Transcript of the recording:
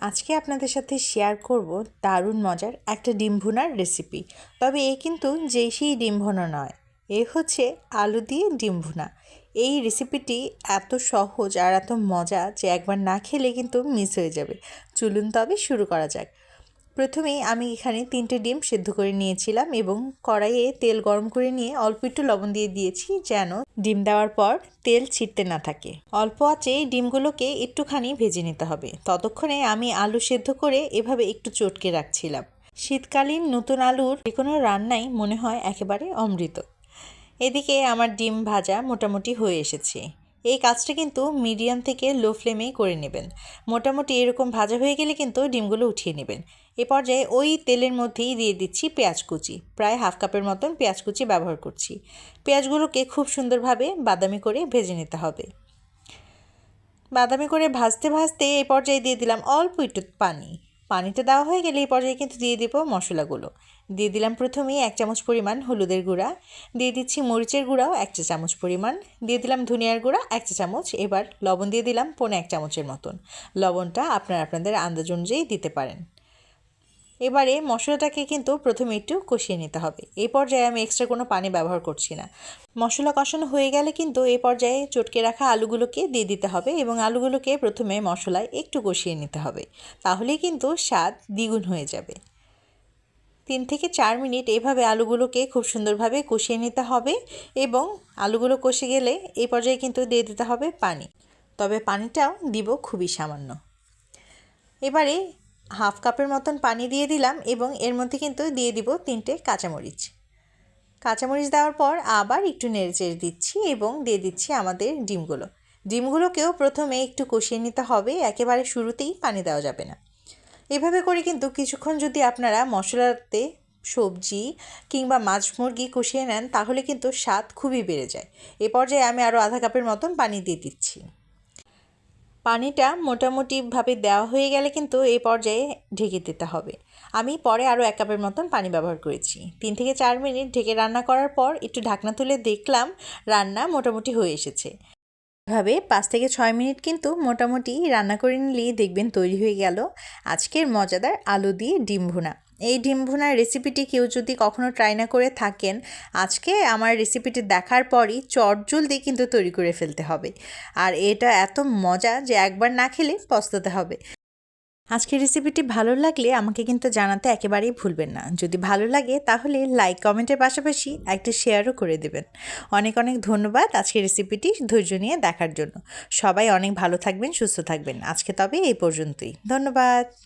আজকে আপনাদের সাথে শেয়ার করব দারুণ মজার একটা ডিম ভুনার রেসিপি তবে এ কিন্তু যে সেই ডিম ভুনা নয়, এ হচ্ছে আলু দিয়ে ডিম ভুনা। এই রেসিপিটি এত সহজ আর এত মজা যে একবার না খেলে কিন্তু মিস হয়ে যাবে। চলুন তবে শুরু করা যাক। প্রথমেই আমি এখানে তিনটে ডিম সেদ্ধ করে নিয়েছিলাম এবং কড়াইয়ে তেল গরম করে নিয়ে অল্প একটু লবণ দিয়ে দিয়েছি যেন ডিম দেওয়ার পর তেল ছিটতে না থাকে। অল্প আঁচে ডিমগুলোকে একটুখানি ভেজে নিতে হবে। ততক্ষণে আমি আলু সেদ্ধ করে এভাবে একটু চটকে রাখছিলাম। শীতকালীন নতুন আলুর যে কোনো রান্নাই মনে হয় একেবারে অমৃত। এদিকে আমার ডিম ভাজা মোটামুটি হয়ে এসেছে। এই কাজটা কিন্তু মিডিয়াম থেকে লো ফ্লেমেই করে নেবেন। মোটামুটি এরকম ভাজা হয়ে গেলে কিন্তু ডিমগুলো উঠিয়ে নেবেন। এ পর্যায়ে ওই তেলের মধ্যেই দিয়ে দিচ্ছি পেঁয়াজ কুচি। প্রায় হাফ কাপের মতন পেঁয়াজ কুচি ব্যবহার করছি। পেঁয়াজগুলোকে খুব সুন্দরভাবে বাদামি করে ভেজে নিতে হবে। বাদামি করে ভাজতে ভাজতে এই পর্যায়ে দিয়ে দিলাম অল্প একটু পানি। পানিটা দেওয়া হয়ে গেলে এই পর্যায়ে কিন্তু দিয়ে দেবো মশলাগুলো। দিয়ে দিলাম প্রথমেই এক চামচ পরিমাণ হলুদের গুঁড়া। দিয়ে দিচ্ছি মরিচের গুঁড়াও এক চা চামচ পরিমাণ। দিয়ে দিলাম ধনিয়ার গুঁড়া এক চা চামচ। এবার লবণ দিয়ে দিলাম পোনে এক চামচের মতন। লবণটা আপনারা আপনাদের আন্দাজ অনুযায়ী দিতে পারেন। এবারে মশলাটাকে কিন্তু প্রথমে একটু কষিয়ে নিতে হবে। এই পর্যায়ে আমি এক্সট্রা কোনো পানি ব্যবহার করছি না। মশলা কষানো হয়ে গেলে কিন্তু এই পর্যায়ে চটকে রাখা আলুগুলোকে দিয়ে দিতে হবে এবং আলুগুলোকে প্রথমে মশলায় একটু কষিয়ে নিতে হবে। তাহলেই কিন্তু স্বাদ দ্বিগুণ হয়ে যাবে। তিন থেকে চার মিনিট এভাবে আলুগুলোকে খুব সুন্দরভাবে কষিয়ে নিতে হবে এবং আলুগুলো কষে গেলে এই পর্যায়ে কিন্তু দিয়ে দিতে হবে পানি। তবে পানিটাও দিব খুবই সামান্য। এবারে হাফ কাপের মতন পানি দিয়ে দিলাম এবং এর মধ্যে কিন্তু দিয়ে দিব তিনটে কাঁচামরিচ। কাঁচামরিচ দেওয়ার পর আবার একটু নেড়ে চেড়ে দিচ্ছি এবং দিয়ে দিচ্ছি আমাদের ডিমগুলো। ডিমগুলোকেও প্রথমে একটু কষিয়ে নিতে হবে, একেবারে শুরুতেই পানি দেওয়া যাবে না। এভাবে করে কিন্তু কিছুক্ষণ যদি আপনারা মশলাতে সবজি কিংবা মাছ মুরগি কষিয়ে নেন, তাহলে কিন্তু স্বাদ খুবই বেড়ে যায়। এ পর্যায়ে আমি আরও আধা কাপের মতন পানি দিয়ে দিচ্ছি। পানিটা মোটামুটিভাবে দেওয়া হয়ে গেলে কিন্তু এই পর্যায়ে ঢেকে দিতে হবে। আমি পরে আরও এক কাপের মতন পানি ব্যবহার করেছি। তিন থেকে চার মিনিট ঢেকে রান্না করার পর একটু ঢাকনা তুলে দেখলাম রান্না মোটামুটি হয়ে এসেছে। এভাবে পাঁচ থেকে ছয় মিনিট কিন্তু মোটামুটি রান্না করে নিলেই দেখবেন তৈরি হয়ে গেল। আজকের মজাদার আলু দিয়ে ডিম ভুনা। এই ডিম ভুনার রেসিপিটি কেউ যদি কখনো ট্রাই না করে থাকেন, আজকে আমার রেসিপিটি দেখার পরই চটজলদি কিন্তু তৈরি করে ফেলতে হবে। আর এটা এত মজা যে একবার না খেলে পস্তাতে হবে। আজকের রেসিপিটি ভালো লাগলে আমাকে কিন্তু জানাতে একেবারেই ভুলবেন না। যদি ভালো লাগে তাহলে লাইক কমেন্টের পাশাপাশি একটা শেয়ারও করে দেবেন। অনেক অনেক ধন্যবাদ আজকের রেসিপিটি ধৈর্য নিয়ে দেখার জন্য। সবাই অনেক ভালো থাকবেন, সুস্থ থাকবেন। আজকে তবে এই পর্যন্তই। ধন্যবাদ।